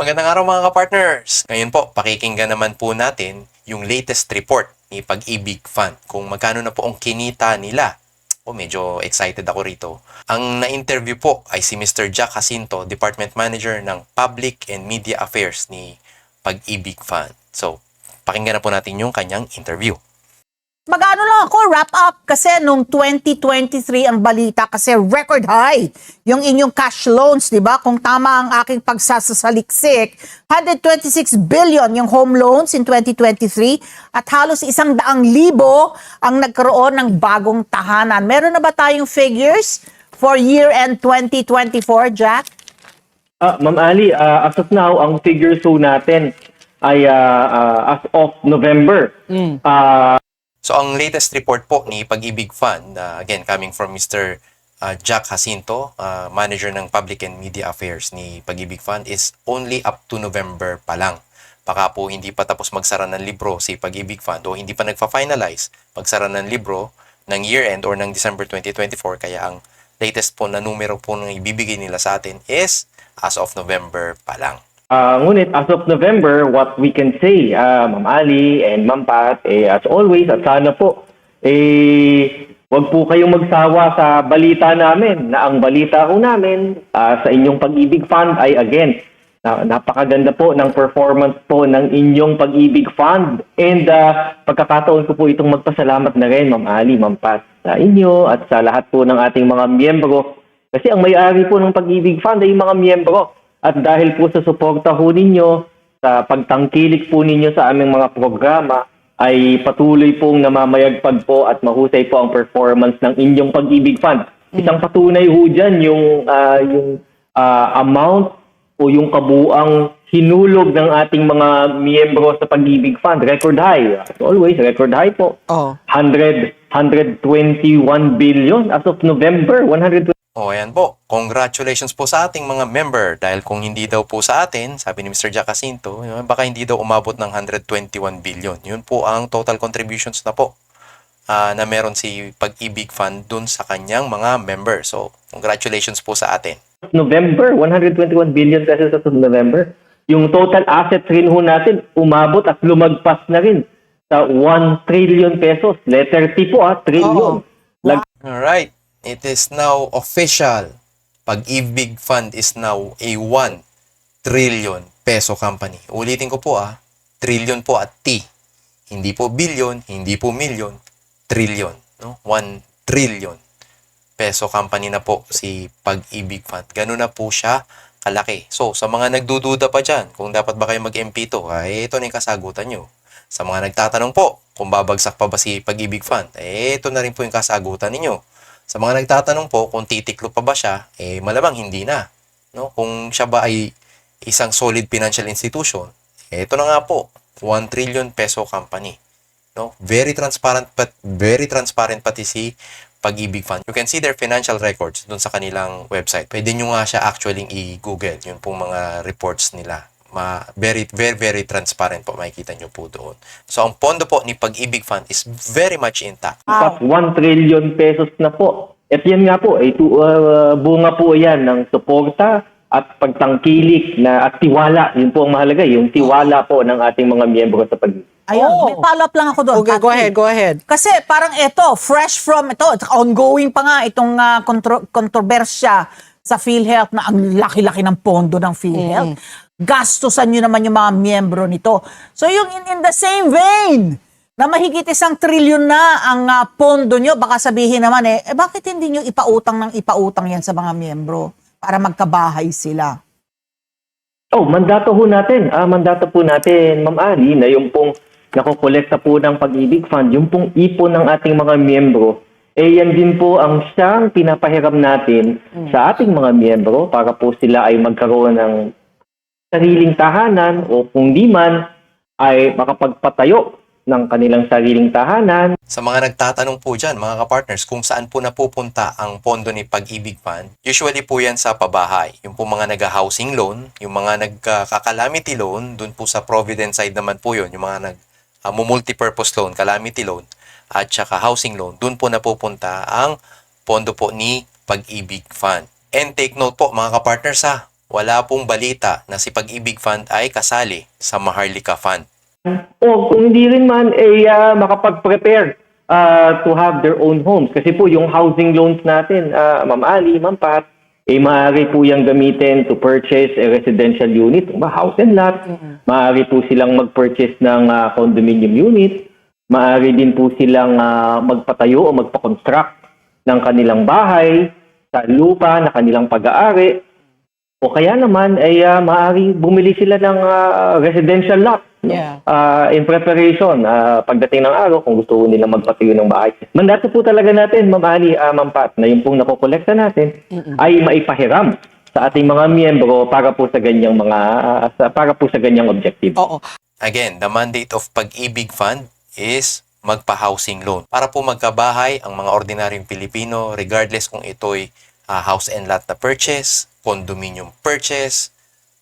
Magandang araw mga kapartners! Ngayon po, pakikinggan naman po natin yung latest report ni Pag-ibig Fund kung magkano na po ang kinita nila. O medyo excited ako rito. Ang na-interview po ay si Mr. Jack Jacinto, Department Manager ng Public and Media Affairs ni Pag-ibig Fund. So, pakinggan na po natin yung kanyang interview. Mag-ano lang ako, wrap up. Kasi nung 2023 ang balita, kasi record high yung inyong cash loans, di ba? Kung tama ang aking pagsasasaliksik, 126 billion yung home loans in 2023 at halos isang daang libo ang nagkaroon ng bagong tahanan. Meron na ba tayong figures for year-end 2024, Jack? Ah, Ma'am Ali, ah, as of now, ang figures po natin ay ah, ah, as of November. Ah, So, ang latest report po ni Pag-ibig Fund, uh, again, coming from Mr. uh, Jack Jacinto, uh, manager ng Public and Media Affairs ni Pag-ibig Fund, is only up to November pa lang. Baka po hindi pa tapos magsara ng libro si Pag-ibig Fund o hindi pa nagfa-finalize magsara ng libro ng year-end or ng December 2024. Kaya ang latest po na numero po nang ibibigay nila sa atin is as of November pa lang. Ah, ngunit as of November, what we can say, ah, Ma'am Ali and Ma'am Pat, eh, as always, at sana po, eh, wag po kayong magsawa sa balita namin na ang balita ko namin ah, sa inyong pag-ibig fund ay again, na, napakaganda po ng performance po ng inyong pag-ibig fund. And ah, pagkakataon ko po itong magpasalamat na rin, Ma'am Ali, Ma'am Pat, sa inyo at sa lahat po ng ating mga miyembro. Kasi ang may-ari po ng pag-ibig fund ay mga miyembro. At dahil po sa suporta ho ninyo, sa pagtangkilik po ninyo sa aming mga programa, ay patuloy pong namamayagpag po at mahusay po ang performance ng inyong pag-ibig fund. Isang patunay ho dyan yung, ah, yung ah, amount o yung kabuang hinulog ng ating mga miyembro sa pag-ibig fund. Record high. As always, record high po. Oh. 100, 121 billion as of November. 120 O ayan po, congratulations po sa ating mga member dahil kung hindi daw po sa atin, sabi ni Mr. Yun, baka hindi daw umabot ng 121 billion. Yun po ang total contributions na po ah, na meron si Pag-ibig Fund dun sa kanyang mga member. So, congratulations po sa atin. November, 121 billion pesos of November. Yung total assets rin ho natin, umabot at lumagpas na rin sa 1 trillion pesos. Letter T po ah, trillion. Lag- Alright, it is now official. Pag-ibig Fund is now a 1 trillion peso company. Ulitin ko po ah, trillion po at T. Hindi po billion, hindi po million, trillion. No? 1 trillion peso company na po si Pag-ibig Fund. Ganun na po siya kalaki. So, sa mga nagdududa pa dyan, kung dapat ba kayo mag-MP2, ay ito na yung kasagutan nyo. Sa mga nagtatanong po, kung babagsak pa ba si Pag-ibig Fund, eh ito na rin po yung kasagutan ninyo. Sa mga nagtatanong po, kung titiklo pa ba siya, eh malamang hindi na. No? Kung siya ba ay isang solid financial institution, eh ito na nga po, 1 trillion peso company. No? Very transparent but very transparent pati si Pag-ibig Fund. You can see their financial records dun sa kanilang website. Pwede nyo nga siya actually i-google. Yun pong mga reports nila. Ma very, very, very transparent po. Makikita nyo po doon. So, ang pondo po ni Pag-ibig Fund is very much intact. Pas 1 trillion pesos na po. At yan nga po, ay tu- uh, bunga po yan ng suporta at pagtangkilik na at tiwala. Yun po ang mahalaga, yung tiwala po ng ating mga miyembro sa pag Ayun, Oo. may follow-up lang ako doon. Okay, go Patrick. ahead, go ahead. Kasi parang ito, fresh from ito, ongoing pa nga itong ah, kontro- kontrobersya sa PhilHealth na ang laki-laki ng pondo ng PhilHealth. Gastusan nyo naman yung mga miyembro nito. So yung in, in the same vein, na mahigit isang trilyon na ang ah, pondo nyo, baka sabihin naman eh, eh bakit hindi nyo ipautang ng ipautang yan sa mga miyembro para magkabahay sila? Oh, mandato ho natin. Ah, mandato po natin, Ma'am Ali, na yung pong nakokolekta po ng pag-ibig fund, yung pong ipon ng ating mga miyembro, eh yan din po ang siyang pinapahiram natin sa ating mga miyembro para po sila ay magkaroon ng sariling tahanan o kung di man ay makapagpatayo ng kanilang sariling tahanan Sa mga nagtatanong po dyan, mga kapartners, kung saan po napupunta ang pondo ni Pag-ibig Fund, usually po yan sa pabahay. Yung po mga nag-housing loan, yung mga nagka-calamity loan, dun po sa Provident side naman po yun, yung mga nag uh, loan, calamity loan, at saka housing loan, dun po napupunta ang pondo po ni Pag-ibig Fund. And take note po mga kapartners ha, wala pong balita na si Pag-ibig Fund ay kasali sa Maharlika Fund. O kung hindi rin man, eh, ah, makapag-prepare ah, to have their own homes. Kasi po yung housing loans natin, ah, Ma'am Ali, Ma'am Pat, eh maaari po yung gamitin to purchase a residential unit, ba, house and lot. Maaari po silang mag-purchase ng ah, condominium unit. Maaari din po silang ah, magpatayo o magpa-construct ng kanilang bahay sa lupa na kanilang pag-aari. O kaya naman ay ah, maaari bumili sila ng ah, residential lot no? Yeah. Ah, in preparation ah, pagdating ng araw kung gusto nila magpatayo ng bahay. Mandato po talaga natin, Ma'am Ali, ah, Ma'am Pat, na yung pong nakokolekta natin ay maipahiram sa ating mga miyembro para po sa ganyang mga sa, para po sa ganyang objective. Oo. Again, the mandate of Pag-ibig Fund is magpa-housing loan. Para po magkabahay ang mga ordinaryong Pilipino regardless kung ito'y ah, house and lot na purchase, condominium purchase,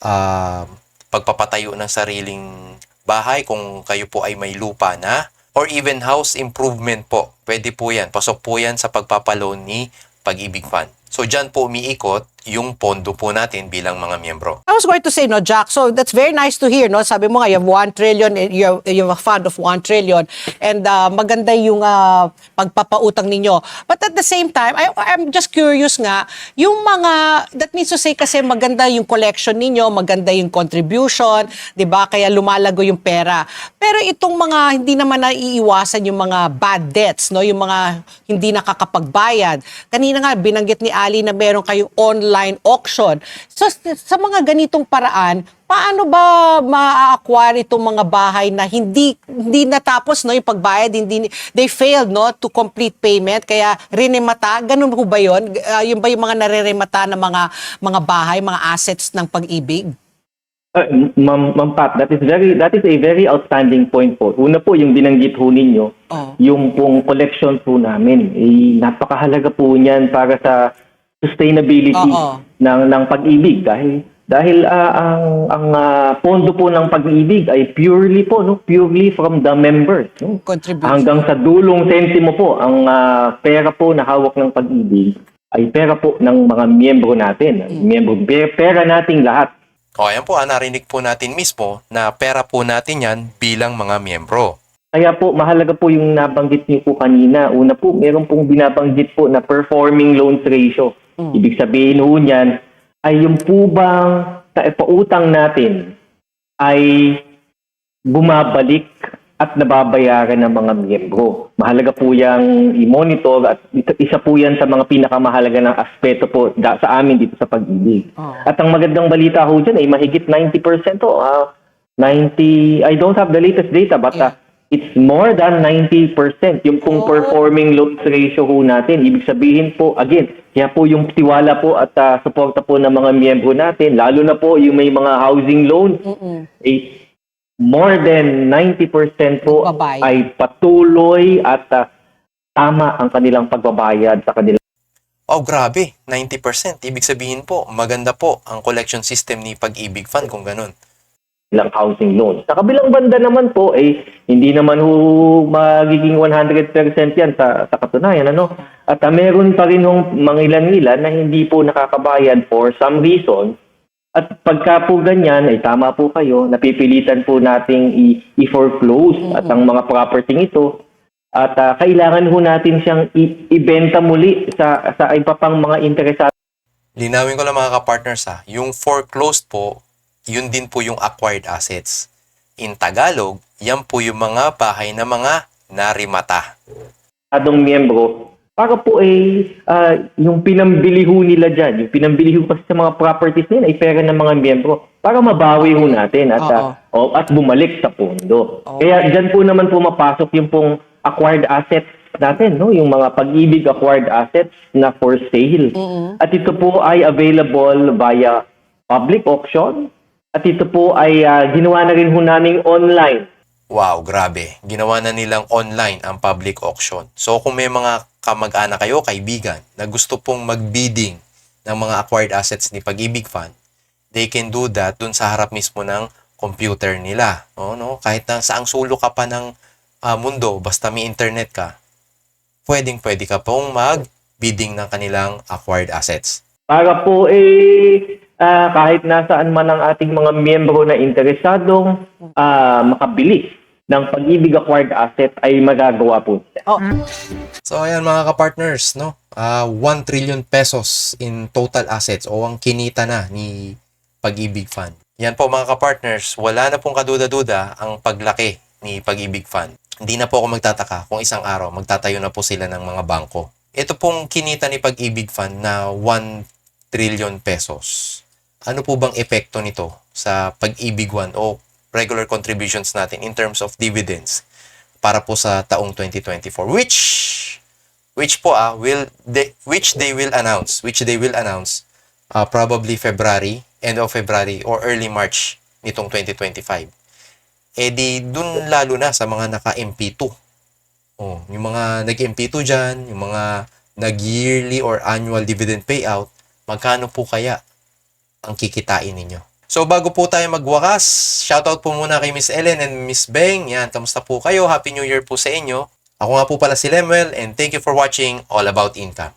um, pagpapatayo ng sariling bahay kung kayo po ay may lupa na, or even house improvement po. Pwede po yan. Pasok po yan sa pagpapaloan ni Pag-ibig Fund. So, dyan po umiikot yung pondo po natin bilang mga miyembro. I was going to say, no, Jack, so that's very nice to hear, no? Sabi mo nga, you have 1 trillion, you have, you a fund of 1 trillion, and uh, maganda yung uh, pagpapautang ninyo. But at the same time, I, I'm just curious nga, yung mga, that means to say kasi maganda yung collection ninyo, maganda yung contribution, di ba? Kaya lumalago yung pera. Pero itong mga hindi naman naiiwasan yung mga bad debts, no? Yung mga hindi nakakapagbayad. Kanina nga, binanggit ni Ali na meron kayong online auction. So, sa mga ganitong paraan, paano ba ma-acquire itong mga bahay na hindi hindi natapos no yung pagbayad hindi they failed no to complete payment kaya rinemata ganun po ba yun Ah, yun ba yung mga nareremata ng mga mga bahay mga assets ng pag-ibig Uh, Ma'am, Ma'am Pat, that is very that is a very outstanding point po. Una po yung binanggit ho ninyo, Oh. yung pong collection po namin. Eh, napakahalaga po niyan para sa sustainability Oo. ng ng pag-ibig dahil dahil ah, ang ang ah, pondo po ng pag-ibig ay purely po no, purely from the members, no. contribution Hanggang sa dulong sentimo po ang ah, pera po na hawak ng pag-ibig ay pera po ng mga miyembro natin. Miyembro pera nating lahat. O, ayan po, ah, narinig po natin mismo na pera po natin yan bilang mga miyembro. Kaya po, mahalaga po yung nabanggit niyo po kanina. Una po, meron pong binabanggit po na performing loans ratio. Ibig sabihin po niyan, ay yung po bang pautang natin ay bumabalik at nababayaran ng mga miyembro. Mahalaga po yung i-monitor at isa po yan sa mga pinakamahalaga ng aspeto po da, sa amin dito sa pag-ibig. At ang magandang balita ho dyan ay mahigit 90% to. ah 90, I don't have the latest data but ah, it's more than 90% yung pong performing loans ratio ho natin. Ibig sabihin po, again, kaya po yung tiwala po at ah, suporta po ng mga miyembro natin, lalo na po yung may mga housing loans, eh, more than 90% po Babayad. ay patuloy at ah, tama ang kanilang pagbabayad sa kanilang Oh, grabe. 90%. Ibig sabihin po, maganda po ang collection system ni Pag-ibig Fund kung ganun. Ilang housing loans. Sa kabilang banda naman po, eh, hindi naman ho magiging 100% yan sa, sa katunayan. Ano? At ah, meron pa rin hong mga ilan-ilan na hindi po nakakabayad for some reason. At pagka po ganyan, ay tama po kayo, napipilitan po nating i- i-foreclose at ang mga property ito. At ah, kailangan ho natin siyang i- ibenta muli sa, sa iba pang mga interesado Linawin ko lang mga ka-partners ha, yung foreclosed po, yun din po yung acquired assets. In Tagalog, yan po yung mga bahay na mga narimata. adong miyembro para po eh ah, yung pinambili ho nila dyan, yung pinambili ho kasi sa mga properties nila ay pera ng mga miyembro para mabawi ho natin at ah, o, at bumalik sa pondo. Kaya dyan po naman pumapasok yung pong acquired assets natin, no? yung mga pag-ibig acquired assets na for sale. At ito po ay available via public auction at ito po ay ah, ginawa na rin ho namin online. Wow, grabe. Ginawa na nilang online ang public auction. So kung may mga kamag-anak kayo, kaibigan, na gusto pong mag-bidding ng mga acquired assets ni Pag-ibig Fund, they can do that dun sa harap mismo ng computer nila. No, no? Kahit na saang sulok ka pa ng ah, mundo, basta may internet ka, pwedeng pwede ka pong mag-bidding ng kanilang acquired assets. para po eh ah, kahit nasaan man ang ating mga miyembro na interesadong ah, makabili ng pag-ibig acquired asset ay magagawa po nila. Oh, So ayan mga ka-partners, no? Ah, 1 trillion pesos in total assets o ang kinita na ni Pag-ibig Fund. Yan po mga ka-partners, wala na pong kaduda-duda ang paglaki ni Pag-ibig Fund. Hindi na po ako magtataka kung isang araw magtatayo na po sila ng mga bangko. Ito pong kinita ni Pag-ibig Fund na 1 trillion pesos. Ano po bang epekto nito sa Pag-ibig One o regular contributions natin in terms of dividends para po sa taong 2024 which which po ah will they, which they will announce which they will announce uh, probably February end of February or early March nitong 2025 eh di dun lalo na sa mga naka MP2 oh yung mga nag MP2 diyan yung mga nag yearly or annual dividend payout magkano po kaya ang kikitain ninyo So bago po tayo magwakas, shoutout po muna kay Miss Ellen and Miss Beng. Yan, kamusta po kayo? Happy New Year po sa inyo. Ako nga po pala si Lemuel and thank you for watching All About Income.